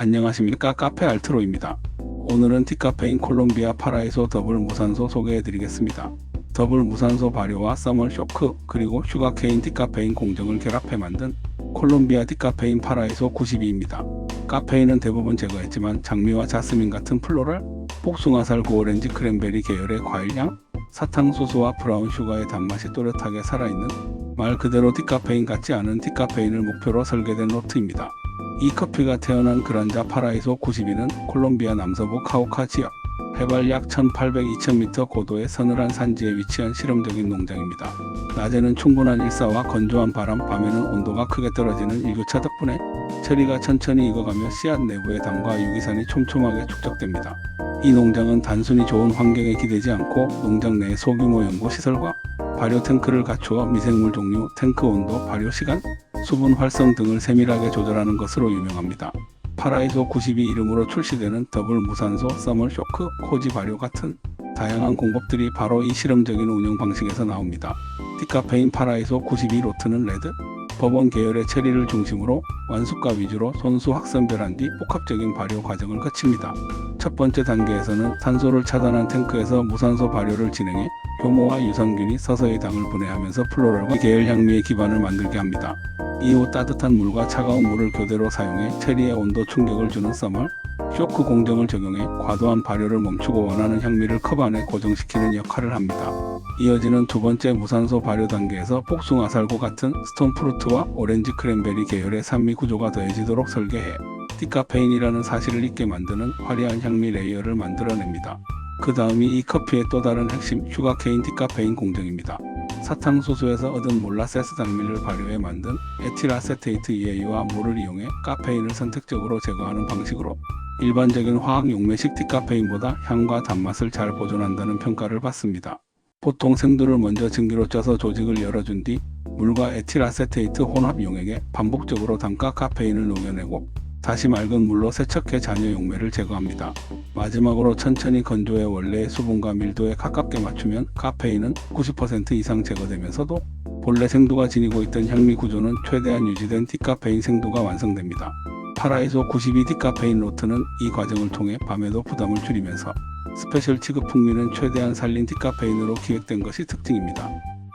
안녕하십니까 카페 알트로입니다. 오늘은 티카페인 콜롬비아 파라이소 더블 무산소 소개해드리겠습니다. 더블 무산소 발효와 써멀 쇼크 그리고 슈가케인 티카페인 공정을 결합해 만든 콜롬비아 티카페인 파라이소 92입니다. 카페인은 대부분 제거했지만 장미와 자스민 같은 플로럴, 복숭아살 고오렌지 크랜베리 계열의 과일향, 사탕수수와 브라운 슈가의 단맛이 또렷하게 살아있는 말 그대로 디카페인 같지 않은 디카페인을 목표로 설계된 노트입니다. 이 커피가 태어난 그란자 파라이소 92는 콜롬비아 남서부 카우카 지역 해발 약 1800-2000m 고도의 서늘한 산지에 위치한 실험적인 농장입니다. 낮에는 충분한 일사와 건조한 바람, 밤에는 온도가 크게 떨어지는 일교차 덕분에 체리가 천천히 익어가며 씨앗 내부의 담과 유기산이 촘촘하게 축적됩니다. 이 농장은 단순히 좋은 환경에 기대지 않고 농장 내 소규모 연구 시설과 발효 탱크를 갖추어 미생물 종류, 탱크 온도, 발효 시간, 수분 활성 등을 세밀하게 조절하는 것으로 유명합니다. 파라이소 92 이름으로 출시되는 더블 무산소, 써멀 쇼크, 코지 발효 같은 다양한 공법들이 바로 이 실험적인 운영 방식에서 나옵니다. 디카페인 파라이소 92 로트는 레드, 버번 계열의 체리를 중심으로 완숙가 위주로 손수 확선별한 뒤 복합적인 발효 과정을 거칩니다. 첫 번째 단계에서는 산소를 차단한 탱크에서 무산소 발효를 진행해 효모와 유산균이 서서히 당을 분해하면서 플로럴과 계열 향미의 기반을 만들게 합니다. 이후 따뜻한 물과 차가운 물을 교대로 사용해 체리의 온도 충격을 주는 썸을 쇼크 공정을 적용해 과도한 발효를 멈추고 원하는 향미를 컵 안에 고정시키는 역할을 합니다. 이어지는 두 번째 무산소 발효 단계에서 복숭아살과 같은 스톤프루트와 오렌지 크랜베리 계열의 산미 구조가 더해지도록 설계해 디카페인이라는 사실을 잊게 만드는 화려한 향미 레이어를 만들어냅니다. 그 다음이 이 커피의 또 다른 핵심 슈가케인 디카페인 공정입니다. 사탕수수에서 얻은 몰라세스 당밀을 발효해 만든 에틸아세테이트 EA와 물을 이용해 카페인을 선택적으로 제거하는 방식으로 일반적인 화학 용매식 디카페인보다 향과 단맛을 잘 보존한다는 평가를 받습니다. 보통 생두를 먼저 증기로 쪄서 조직을 열어준 뒤 물과 에틸아세테이트 혼합 용액에 반복적으로 담가 카페인을 녹여내고 다시 맑은 물로 세척해 잔여 용매를 제거합니다. 마지막으로 천천히 건조해 원래의 수분과 밀도에 가깝게 맞추면 카페인은 90% 이상 제거되면서도 본래 생두가 지니고 있던 향미 구조는 최대한 유지된 디카페인 생두가 완성됩니다. 파라이소 92 디카페인 로트는 이 과정을 통해 밤에도 부담을 줄이면서 스페셜 취급 풍미는 최대한 살린 디카페인으로 기획된 것이 특징입니다.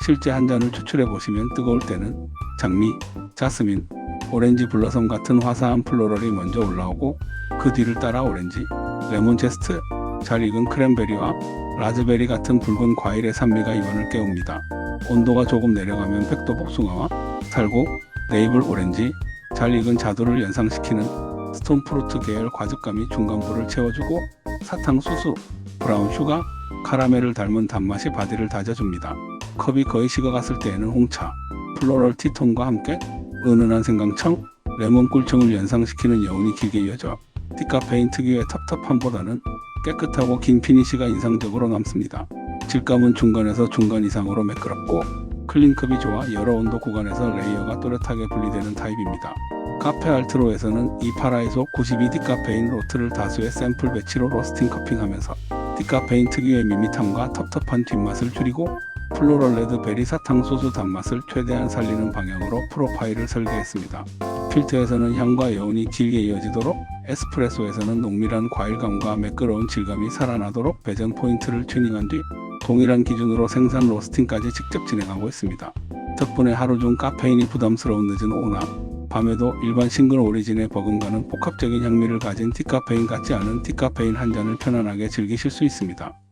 실제 한 잔을 추출해 보시면 뜨거울 때는 장미, 자스민, 오렌지 블러썸 같은 화사한 플로럴이 먼저 올라오고 그 뒤를 따라 오렌지, 레몬 제스트, 잘 익은 크랜베리와 라즈베리 같은 붉은 과일의 산미가 입안을 깨웁니다. 온도가 조금 내려가면 백도 복숭아와 살곡, 네이블 오렌지, 잘 익은 자두를 연상시키는 스톤프루트 계열 과즙감이 중간부를 채워주고 사탕 수수, 브라운 슈가, 카라멜을 닮은 단맛이 바디를 다져줍니다. 컵이 거의 식어갔을 때에는 홍차, 플로럴 티톤과 함께 은은한 생강청, 레몬 꿀청을 연상시키는 여운이 길게 이어져 디카페인 특유의 텁텁함보다는 깨끗하고 긴 피니시가 인상적으로 남습니다. 질감은 중간에서 중간 이상으로 매끄럽고 클린컵이 좋아 여러 온도 구간에서 레이어가 또렷하게 분리되는 타입입니다. 카페 알트로에서는 이 파라이소 92 디카페인 로트를 다수의 샘플 배치로 로스팅 커핑하면서 디카페인 특유의 밋밋함과 텁텁한 뒷맛을 줄이고 플로럴 레드 베리 사탕 소주 단맛을 최대한 살리는 방향으로 프로파일을 설계했습니다. 필터에서는 향과 여운이 길게 이어지도록 에스프레소에서는 농밀한 과일감과 매끄러운 질감이 살아나도록 배전 포인트를 튜닝한 뒤 동일한 기준으로 생산 로스팅까지 직접 진행하고 있습니다. 덕분에 하루 중 카페인이 부담스러운 늦은 오나 밤에도 일반 싱글 오리진에 버금가는 복합적인 향미를 가진 티카페인 같지 않은 티카페인 한 잔을 편안하게 즐기실 수 있습니다.